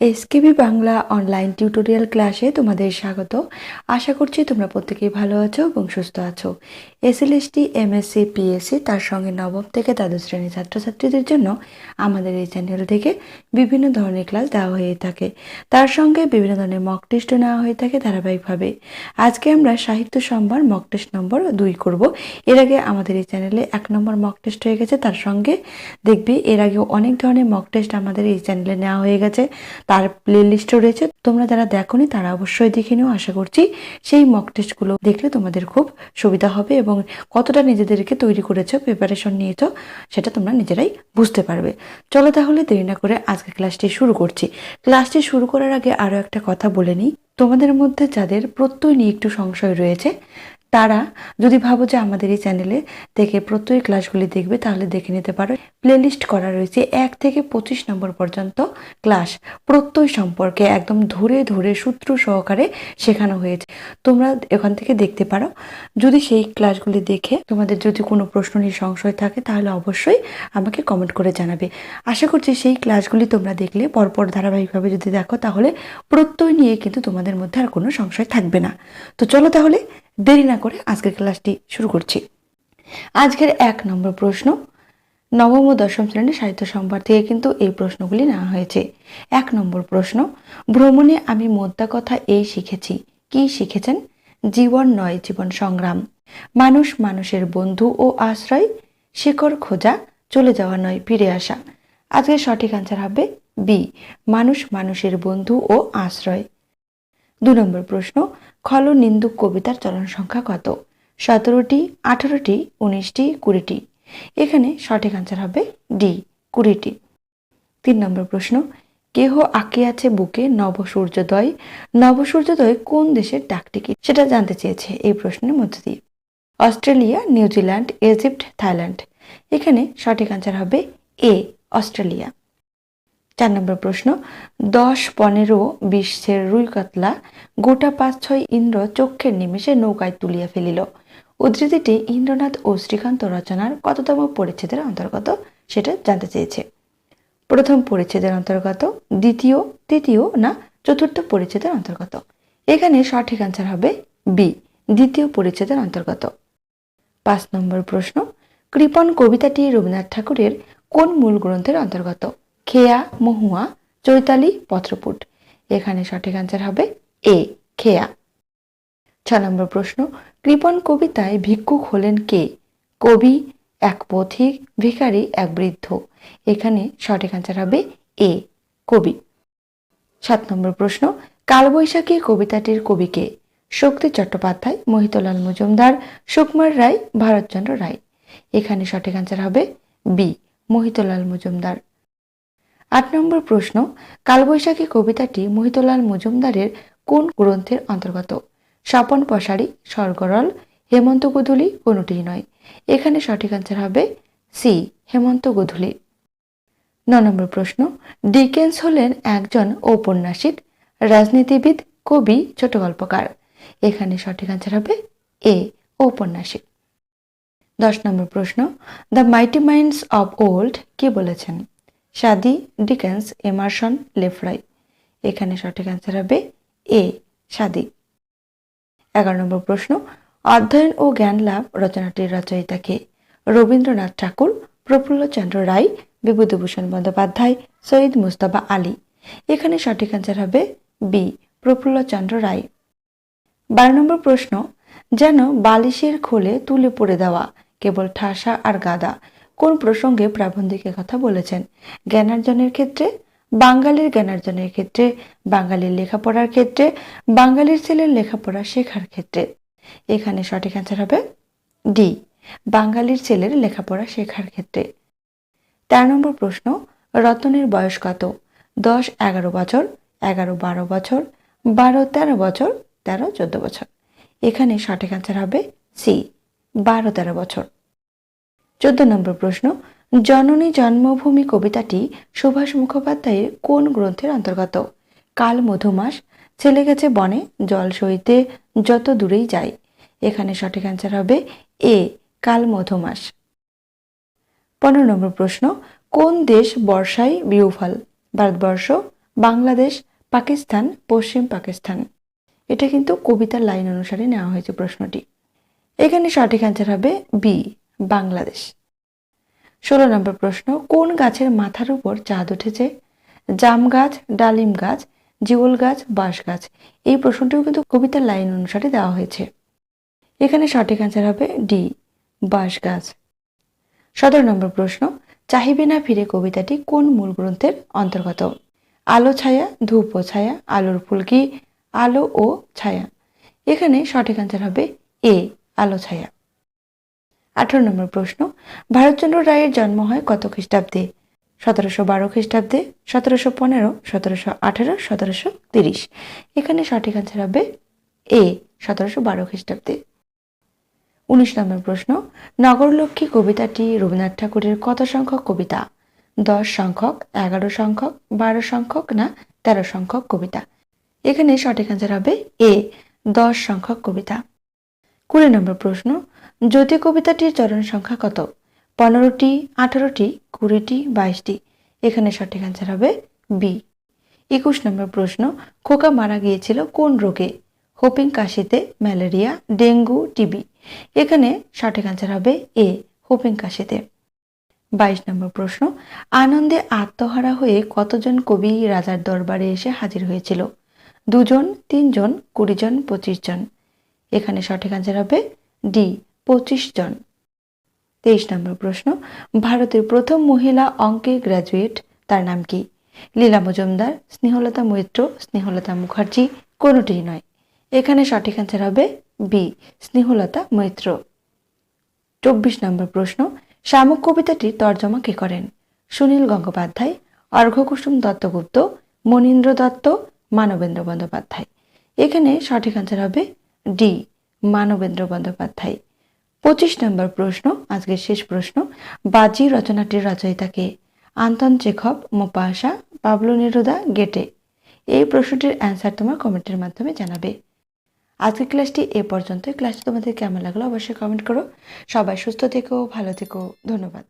SKB Bangla online tutorial ক্লাসে তোমাদের স্বাগত। আশা করছি তোমরা প্রত্যেকেই ভালো আছো এবং সুস্থ আছো। এসএলএসটি, এমএসসি, পিএসসি, তার সঙ্গে নবম থেকে দ্বাদশ শ্রেণির ছাত্রছাত্রীদের জন্য আমাদের এই চ্যানেল থেকে বিভিন্ন ধরনের ক্লাস দেওয়া হয়ে থাকে। তার সঙ্গে বিভিন্ন ধরনের মক টেস্টও নেওয়া হয়ে থাকে ধারাবাহিকভাবে। আজকে আমরা সাহিত্য সম্ভার মক টেস্ট নম্বর দুই করব। এর আগে আমাদের এই চ্যানেলে এক নম্বর মক টেস্ট হয়ে গেছে, তার সঙ্গে দেখবি এর আগেও অনেক ধরনের মক টেস্ট আমাদের এই চ্যানেলে নেওয়া হয়ে গেছে, তার প্লে লিস্টও রয়েছে। তোমরা যারা দেখোনি তারা অবশ্যই দেখে নিও, আশা করছি সেই মক টেস্টগুলো দেখলে তোমাদের খুব সুবিধা হবে এবং কতটা নিজেদেরকে তৈরি করেছ প্রিপারেশন নিয়েছো, সেটা তোমরা নিজেরাই বুঝতে পারবে। চলো তাহলে দেরি না করে আজকে ক্লাসটি শুরু করছি। ক্লাসটি শুরু করার আগে আরও একটা কথা বলে নিই। তোমাদের মধ্যে যাদের প্রত্যয় নিয়ে একটু সংশয় রয়েছে তারা যদি ভাবো যে আমাদের এই চ্যানেলে থেকে প্রত্যেক ক্লাসগুলি দেখবে, তাহলে দেখে নিতে পারো। প্লেলিস্ট করা রয়েছে এক থেকে পঁচিশ নম্বর পর্যন্ত ক্লাস প্রত্যয় সম্পর্কে একদম ধরে ধরে সূত্র সহকারে শেখানো হয়েছে। তোমরা এখান থেকে দেখতে পারো। যদি সেই ক্লাসগুলি দেখে তোমাদের যদি কোনো প্রশ্ন নিয়ে সংশয় থাকে, তাহলে অবশ্যই আমাকে কমেন্ট করে জানাবে। আশা করছি সেই ক্লাসগুলি তোমরা দেখলে। পরপর ধারাবাহিকভাবে যদি দেখো, তাহলে প্রত্যয় নিয়ে কিন্তু তোমাদের মধ্যে আর কোনো সংশয় থাকবে না। তো চলো তাহলে দেরি না করে আজকের ক্লাসটি শুরু করছি। আজকের এক নম্বর প্রশ্ন, নবম ও দশম শ্রেণির সাহিত্য সম্ভার থেকে কিন্তু এই প্রশ্নগুলি নেওয়া হয়েছে। এক নম্বর প্রশ্ন, ভ্রমণে আমি মোদ্দা কথা এই শিখেছি, কি শিখেছেন? জীবন নয়, জীবন সংগ্রাম। মানুষ মানুষের বন্ধু ও আশ্রয় শেকড় খোঁজা, চলে যাওয়া নয়, ফিরে আসা। আজকের সঠিক আনসার হবে বি, মানুষ মানুষের বন্ধু ও আশ্রয়। দু নম্বর প্রশ্ন খল নিন্দুক কবিতার চলন সংখ্যা কত? সতেরোটি, আঠারোটি, উনিশটি, কুড়িটি। এখানে সঠিক আনসার হবে ডি কুড়িটি। তিন নম্বর প্রশ্ন, কেহ আঁকে আছে বুকে নব সূর্যোদয়? নব সূর্যোদয় কোন দেশের ডাকটিকিট? সেটা জানতে চেয়েছে এই প্রশ্নের মধ্য দিয়ে। Australia, New Zealand, Egypt, Thailand. এখানে সঠিক আনসার হবে এ অস্ট্রেলিয়া। চার নম্বর প্রশ্ন, দশ, পনেরো বিশের রুই কাতলা, গোটা পাঁচ, ছয় ইন্দ্র চক্ষের নিমেষে নৌকায় তুলিয়া ফেলিল। উদ্ধৃতিটি ইন্দ্রনাথ ও শ্রীকান্ত রচনার কততম পরিচ্ছেদের অন্তর্গত সেটা জানতে চেয়েছে। প্রথম পরিচ্ছেদের অন্তর্গত, দ্বিতীয়, তৃতীয় না চতুর্থ পরিচ্ছেদের অন্তর্গত? এখানে সঠিক আনসার হবে বি, দ্বিতীয় পরিচ্ছেদের অন্তর্গত। পাঁচ নম্বর প্রশ্ন কৃপণ কবিতাটি রবীন্দ্রনাথ ঠাকুরের কোন মূল গ্রন্থের অন্তর্গত? খেয়া, মহুয়া, চৈতালি, পত্রপুট। এখানে সঠিক আনসার হবে এ খেয়া। ছ নম্বর প্রশ্ন কৃপণ কবিতায় ভিক্ষুক হলেন কে? কবি, এক পথিক, ভিখারি, এক বৃদ্ধ। এখানে সঠিক আনসার হবে এ কবি। সাত নম্বর প্রশ্ন, কালবৈশাখী কবিতাটির কবিকে শক্তি চট্টোপাধ্যায়, মহিতলাল মজুমদার, সুকুমার রায়, ভারতচন্দ্র রায়। এখানে সঠিক আনসার হবে বি মহিতলাল মজুমদার। আট নম্বর প্রশ্ন, কালবৈশাখী কবিতাটি মহিতলাল মজুমদারের কোন গ্রন্থের অন্তর্গত? স্বপন পশারি স্বর্গরল, হেমন্ত গোধূলি কোনোটিই নয়। এখানে সঠিক আনসার হবে সি হেমন্ত গোধূলি। ন নম্বর প্রশ্ন, ডিকেন্স হলেন একজন ঔপন্যাসিক, রাজনীতিবিদ, কবি, ছোট গল্পকার। এখানে সঠিক আনসার হবে এ ঔপন্যাসিক। দশ নম্বর প্রশ্ন, the mighty minds of old কে বলেছেন? সাদি, ডিকেন্স, এমারসন লেফ্রয় এখানে সঠিক আনসার হবে এ, সাদি। এগারো নম্বর প্রশ্ন, অধ্যয়ন ও জ্ঞান লাভ রচনাটির রচয়িতা কে? রবীন্দ্রনাথ ঠাকুর প্রফুল্লচন্দ্র রায়, বিভূতিভূষণ বন্দ্যোপাধ্যায়, সৈয়দ মুস্তাফা আলী। এখানে সঠিক আনসার হবে বি প্রফুল্লচন্দ্র রায়। বারো নম্বর প্রশ্ন, যেন বালিশের খোলে তুলে পড়ে দেওয়া, কেবল ঠাসা আর গাদা কোন প্রসঙ্গে প্রাবন্ধিকের কথা বলেছেন? জ্ঞানার্জনের ক্ষেত্রে? বাঙালির জ্ঞানার্জনের ক্ষেত্রে? বাঙালির লেখাপড়ার ক্ষেত্রে? বাঙালির ছেলের লেখাপড়া শেখার ক্ষেত্রে? এখানে সঠিক অ্যান্সার হবে ডি, বাঙালির ছেলের লেখাপড়া শেখার ক্ষেত্রে। তেরো নম্বর প্রশ্ন, রতনের বয়স কত? দশ, এগারো বছর, এগারো, বারো বছর, বারো, তেরো বছর, তেরো, চোদ্দ বছর। এখানে সঠিক অ্যান্সার হবে সি, বারো, তেরো বছর। চোদ্দ নম্বর প্রশ্ন, জননী জন্মভূমি কবিতাটি সুভাষ মুখোপাধ্যায়ের কোন গ্রন্থের অন্তর্গত? কাল মধুমাস, ছেলে গেছে বনে, জল সইতে যত দূরেই যায় এখানে সঠিক অ্যান্সার হবে এ, কাল মধুমাস। পনেরো নম্বর প্রশ্ন, কোন দেশ বর্ষায় বিউফল? ভারতবর্ষ, বাংলাদেশ, পাকিস্তান, পশ্চিম পাকিস্তান? এটা কিন্তু কবিতার লাইন অনুসারে নেওয়া হয়েছে প্রশ্নটি। এখানে সঠিক অ্যান্সার হবে বি বাংলাদেশ। ষোলো নম্বর প্রশ্ন, কোন গাছের মাথার উপর চাঁদ উঠেছে? জাম গাছ, ডালিম গাছ, জিওল গাছ, বাঁশ গাছ। এই প্রশ্নটিও কিন্তু কবিতার লাইন অনুসারে দেওয়া হয়েছে। এখানে সঠিক অ্যান্সার হবে ডি, বাঁশ গাছ। সতেরো নম্বর প্রশ্ন, চাহিবে না ফিরে কবিতাটি কোন মূল গ্রন্থের অন্তর্গত? আলো, ছায়া, ধূপ ও ছায়া, আলোর ফুলকি আলো ও ছায়া? এখানে সঠিক অ্যান্সার হবে এ, আলো, ছায়া। আঠারো নম্বর প্রশ্ন, ভারতচন্দ্র রায়ের জন্ম হয় কত খ্রিস্টাব্দে? সতেরোশো বারো খ্রিস্টাব্দে, সতেরোশো পনেরো, সতেরোশো আঠেরো, সতেরোশো তিরিশ। এখানে সঠিক অ্যান্সার হবে এ, সতেরোশো বারো খ্রিস্টাব্দে। উনিশ নম্বর প্রশ্ন, নগরলক্ষ্মী কবিতাটি রবীন্দ্রনাথ ঠাকুরের কত সংখ্যক কবিতা? দশ সংখ্যক, এগারো সংখ্যক, বারো সংখ্যক না তেরো সংখ্যক কবিতা? এখানে সঠিক অ্যান্সার হবে এ, দশ সংখ্যক কবিতা। কুড়ি নম্বর প্রশ্ন জ্যোতি কবিতাটির চরণ সংখ্যা কত? পনেরোটি, আঠারোটি, কুড়িটি, বাইশটি। এখানে সঠিক অ্যান্সার হবে বি একুশ নম্বর প্রশ্ন, খোকা মারা গিয়েছিল কোন রোগে? হোপিং কাশিতে, ম্যালেরিয়া, ডেঙ্গু, টিবি। এখানে সঠিক অ্যান্সার হবে এ হোপিং কাশিতে। বাইশ নম্বর প্রশ্ন, আনন্দে আত্মহারা হয়ে কতজন কবি রাজার দরবারে এসে হাজির হয়েছিল? দুজন, তিনজন কুড়ি জন পঁচিশ জন এখানে সঠিক অ্যান্সার হবে ডি পঁচিশ জন। তেইশ নম্বর প্রশ্ন, ভারতের প্রথম মহিলা অঙ্কে গ্র্যাজুয়েট তার নাম কি? লীলা মজুমদার, স্নেহলতা মৈত্র, স্নেহলতা মুখার্জি, কোনোটিই নয়। এখানে সঠিক অ্যান্সার হবে বি স্নেহলতা মৈত্র। চব্বিশ নম্বর প্রশ্ন, শামুক কবিতাটি তর্জমা কে করেন? সুনীল গঙ্গোপাধ্যায় অর্ঘকুসুম দত্তগুপ্ত, মনীন্দ্র দত্ত, মানবেন্দ্র বন্দ্যোপাধ্যায়। এখানে সঠিক অ্যান্সার হবে ডি মানবেন্দ্র বন্দ্যোপাধ্যায়। পঁচিশ নম্বর প্রশ্ন, আজকের শেষ প্রশ্ন, বাজি রচনাটির রচয়িতাকে Anton Chekhov Maupassant Pablo Neruda, Goethe. এই প্রশ্নটির অ্যান্সার তোমার কমেন্টের মাধ্যমে জানাবে। আজকের ক্লাসটি এ পর্যন্ত ক্লাসটি তোমাদের কেমন লাগল অবশ্যই কমেন্ট করো। সবাই সুস্থ থেকো, ভালো থেকো। ধন্যবাদ।